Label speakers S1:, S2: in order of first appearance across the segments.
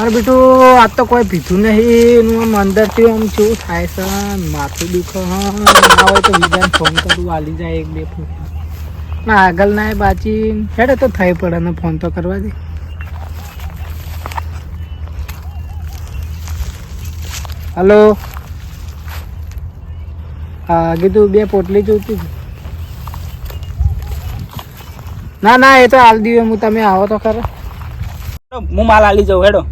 S1: અરે બેટું, આ તો કોઈ પીધું નહીં. આમ અંદરથી આમ શું થાય છે. માથું દુખો. હા હોય તો બીજાને ફોન કરું. વાલી જાય એક બે ફોન ના, આગળ ના બાચી. હેડે તો થઈ પડે, ને ફોન તો કરવા દે. હલો? હા, કીધું બે પોટલી જોતી હતી. ના ના, એ તો હાલ દીવે હું તમે આવો તો ખરા.
S2: હું માલ આલી જાઉં, હેડો.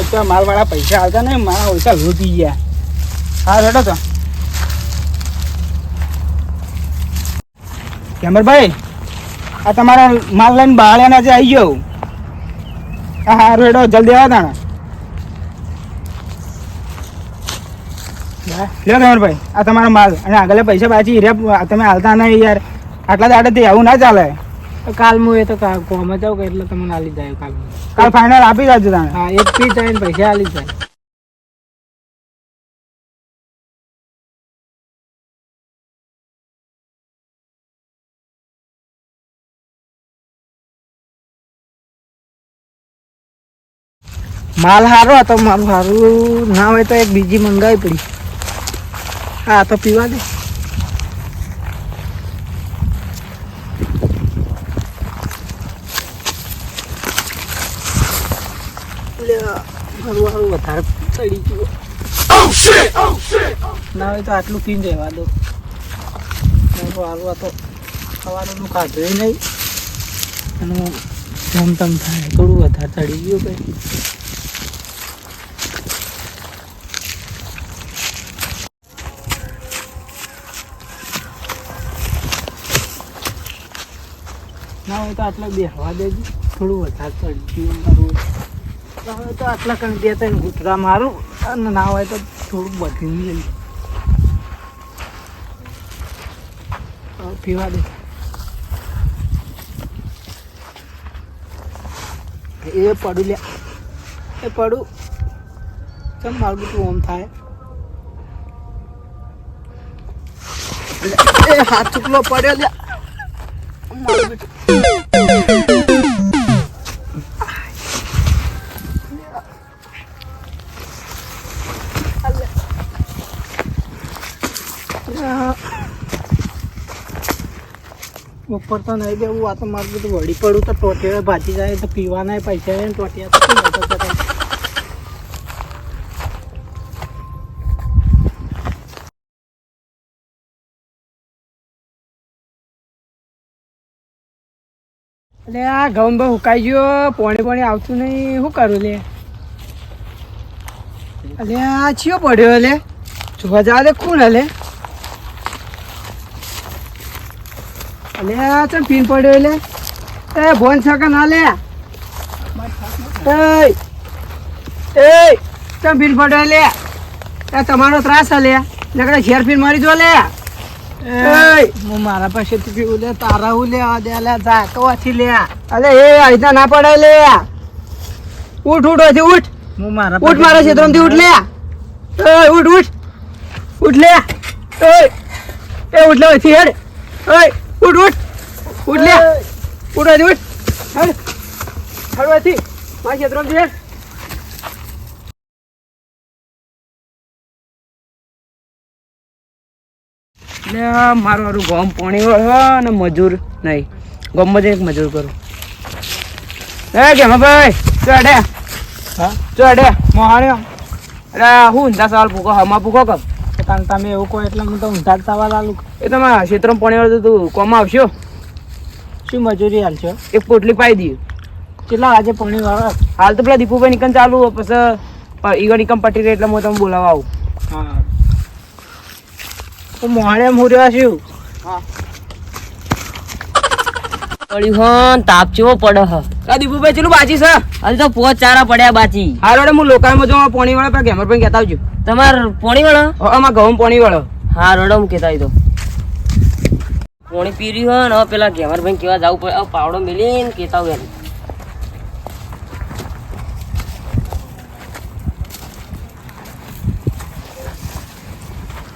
S2: એટલે માલવાળા પૈસા આવતા ને મારા પૈસા લૂંટી ગયા. હા હેડો તો. કેમરભાઈ, આ તમારા માલ લઈને બાળ્યાના જે આવી ગયો. હા હા હેડો, જલ્દી આવ્યા તાણા. લ્યો કેમરભાઈ, આ તમારો માલ. અને આગળ પૈસા પાછી તમે હાલતા નહીં યાર. આટલા દાડેથી આવું ના ચાલે.
S1: કાલ હું એ તો કોમ જાઉં કે એટલે તમને આલી જાય કાલ
S2: કાલ ફાઇનલ આપી જાજો તમે
S1: હા એક પી જાય ને પૈસા આલી જાય. માલ સારો હતો માલ સારું ના હોય તો એક બીજી મંગાવી પડી. હા તો પીવા દે. હારું વધારે ચડી ગયું. ના હોય તો આટલું પીને રહેવા દો. હારું આ તો ખાવાનું ખાધું નહીં. એનું જમ તમ થાય થોડું વધારે ચડી ગયું કંઈ ના હોય તો આટલા બેહવા દેજો થોડું વધારે ચડી ગયું હોય તો આટલા કણ બે ત્રણ મારું અને ના હોય તો થોડું બધી મિલ પીવા દે. એ પડું લે. એ પડું. કેમ મારું બધું ઓમ થાય. એ હાથ ચૂકલો પડ્યો લે. મારું ઉપર તો નહીં બેવું આ તો મારું બધું વળી પડું તો ટોટિયા ભાજી જાય, તો પીવાના પૈસા જાય ટોટિયા તો? એટલે આ ઘઉં બહુ હુકાઈ ગયો, પોણી પોણી આવતું નહીં શું કરું લે? અલે આ ચિયો પડ્યો લે? જોવા જવા કોણ હલે અલે ચમ પીન પડ્યો એટલે એ ભોન છકા ના લે એ એય ચમ પીન પડ્યો લે? એ તમારો ત્રાસ હલે. લગડા શેર પીન મારી જો લે. એય. હું મારા પાસે પીવું લે તારા હું લે આ દે લે જા તો આથી લે. અલે એ આઈતા ના પડે લે. ઉઠ ઉઠ આથી ઉઠ. હું મારા ઉઠ મારા ક્ષેત્રમાંથી ઉઠ લે. એ ઉઠ ઉઠ. ઉઠ લે. એ ઉઠ લે આથી હેડ. એય ઉઠ ઉઠ. ઉઠ લે. ઉઠ આથી ઉઠ. હેડ હેડ આથી મારા ક્ષેત્રમાંથી હેડ
S2: એટલે મારું મારું ગોમ પાણી વાળો અને મજૂર નહીં. ગોમમાં જઈને એક મજૂર કરું. એ કેમ ભાઈ ચડે
S1: હા?
S2: ચડે
S1: મોહાણ્યો?
S2: અરે હું ઊંધા સવાલ પૂકો હમા પૂકો કમ
S1: તાન તમે એવું કહો એટલે હું તો ઊંધા જ સવાલ આલું.
S2: એ તમારા ક્ષેત્રમાં પાણી વાળું તું કોમ આવશો?
S1: શું મજૂરી હાલશો
S2: એક પોટલી પાઈ દઈએ.
S1: કેટલા આજે પાણી વાળો
S2: હાલ તો પેલા દીપુભાઈ નિકમ ચાલુ પછી ઈગો નિકમ પટી રહે એટલે હું તમે બોલાવવા આવું.
S1: હા. હું મોહાણે છું છું
S3: પડ્યું હન તાપ ચેવો પડે હ.
S2: આ દીપુભાઈ ચેલું બાજી છે?
S3: હાલ તો પોચ ચારા પડ્યા બાચી
S2: હાલ હું લોકાલમાં જાઉં પાણી વાળા પર ગેમર પણ કહેતા આવજો.
S3: તમાર પોણી વાળો
S2: આમાં ઘઉં પાણી વાળો
S3: હા રોડો હું કેતા તો પોણી પી રહ્યું હન પેલા ઘેમર ભાઈ કેવા જવું પડે. પાવડો મેલીને કેતા હોય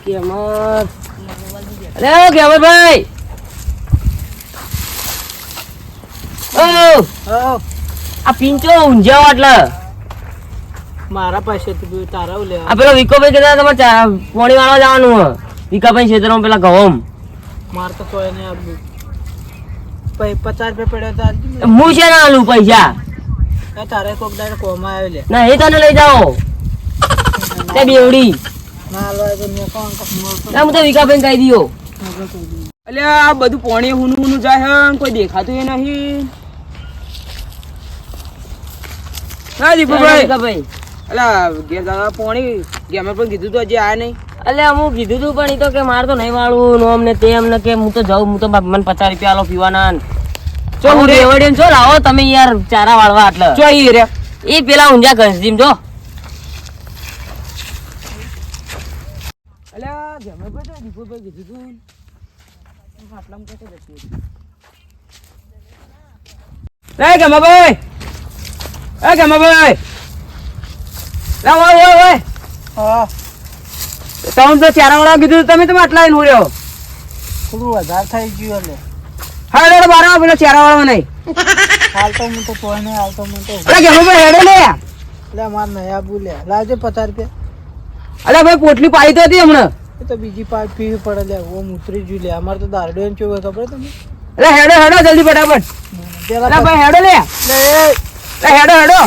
S3: કેમર અરે ઓ ઘેમર ભાઈ ઓ
S1: હા
S3: આ પિંચો ઊંઝ્યો એટલે.
S1: મારા પાસે તારા લે
S3: આ પેલો વિકોભાઈ કહેતા તમારે પોણી વાળવા જવાનું હે વિકાભાઈ ક્ષેત્રમાં પેલા ઘઉં.
S1: માર તો કોઈ નહીં આપ્યું પૈ- પચાસ રૂપિયા પડ્યો
S3: હું છે ના આલું પૈસા?
S1: તારે કોક દાડે કોમાં આવ્યો લે
S3: ના એ તને લઈ જાઓ. તે બેવડી.
S1: ના હાલવા તો મેં કોણ
S3: ના હું તો વિકાભાઈ કહી દીયો.
S2: અલ્યા આ બધું પાણી હુનું હુનું જાય હે કોઈ દેખાતું એ નહીં. હા દાદા પાણી ગેમે પણ કીધું તો હજી આયા નહીં.
S3: અલ્યા હું કીધું તું પણ ઈ તો કે મારે તો નહીં વાળવું નોમ ને તેમ ને કે હું તો જાઉં હું તો મને પચાસ રૂપિયા આલો પીવાના
S2: ચો
S3: હું
S2: હું
S3: રેવડીને છો લાવો તમે યાર ચારા વાળવા એટલે
S2: ચો ઈ રે.
S3: એ પેલા ઊંઝા ઘસીમ જો.
S2: અલ્યા ગેમે પણ તો દીપકભાઈ કીધું તું આટલામાં કશે જતી એ ગમાભાઈ લે ઓય ઓય ઓય
S1: હા.
S2: તમે તો ચારા વાળા કીધું તમે તમે આટલા આવીને ઉડ્યો
S1: થોડું વધારે થઈ ગયું એટલે.
S2: હા હેડો બારા પેલા ચારા વાળા નહીં.
S1: હાલ હું તો કોઈ નહીં હાલ હું તો
S2: અરે ગમાભાઈ હેડો લે
S1: લે માર નયા બોલે લાવજે પચાસ રૂપિયા.
S2: અલ્યા ભાઈ પોટલી પાઈ તો હતી હમણાં.
S1: એ તો બીજી પાઇપ પીવી પડે લે ઓમ ઉતરી જ્યું લે. અમારે તો દારડો કેવું ખબર તમે
S2: એટલે હેડો હેડો જલ્દી ફટાફટ.
S1: પેલા
S2: ભાઈ હેડો લે. હેડો હેડો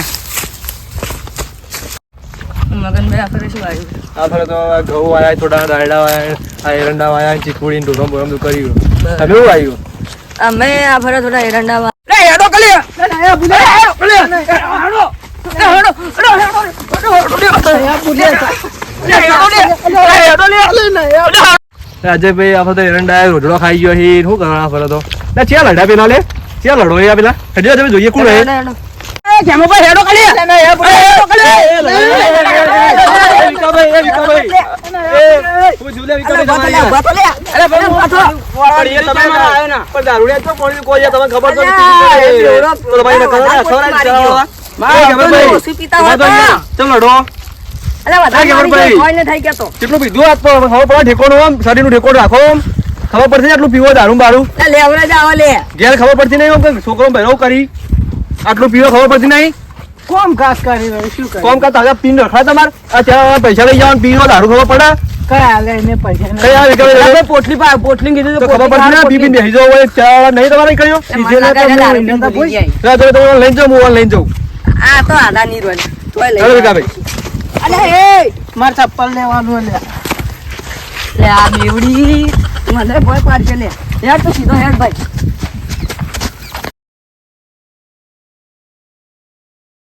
S3: મગનભાઈ આખરે શું આવ્યું
S4: આ ફરે તો આ ઘઉં વાયા થોડા દાળડા વાયા આ એરંડા વાયા ચીકુડી ઢોકમ બોકમ તો કર્યું તમે શું આવ્યું
S3: અમે આ થોડા એરંડા
S2: લે હેડો કલે લે લે બુલે હેડો કલે હેડો હેડો હેડો હેડો
S1: નયા બોલે
S4: અજયભાઈ આ ફરે એરંડા રોજડો ખાઈ ગયો હી શું કરવા આ તો લે ચિયા લડા પેલા લે ચિયા લડો પેલા હજી તમે જોઈએ કોણ
S2: કેમો ભાઈ હેડો કરી હેડો કલે
S4: વિકાભાઈ એ વિકાભાઈ એ હું જુલે વિકાભાઈ
S2: અરે ભાઈ પાછો
S4: પણ એ તમે
S2: આવ્યો ના
S4: પણ દારૂડિયા તો કોણ કોઈ તમને ખબર તો નથી તો ભાઈ ને કરો ને સવરાજ ચલાવવા એ ગમરભાઈ
S3: ઓછી પીતા
S4: ઊભા તો ચમ લડો કેટલું પીધું આજ ખબર પડે ઠેકોનું આમ શરીરનું ઠેકોનું રાખો આમ. ખબર પડશે આટલું પીવો દારૂ બારું
S3: લેવરા જાવ લે
S4: ઘેર ખબર પડતી નહીં છોકરો ભેરો કરી આટલું પીવો ખબર પડતી નહીં?
S1: કોમ કાસ કરી વળી શું કરે?
S4: કોમ કા તાજા પીન રખા તમાર? અત્યારે પૈસા લઈ જવાનું પીવો દારૂ ખબર પડે?
S1: કયા હાલે એને પૈસા
S4: કઈ આ વિકાભાઈ
S2: પોટલી પા પોટલી કીધું
S4: તો ખબર પડતી ના પી પી જાવ હોય ચા નહીં તમારે
S3: આ તો આડા ની રોલ તોય
S4: ચાલો
S3: લઈ
S1: અલે એ! માર ચપ્પલ લેવાનું લે.
S3: લે આ બેવડી. મને ભય પાડશે લે. યાર તો સીધો હેડ ભાઈ.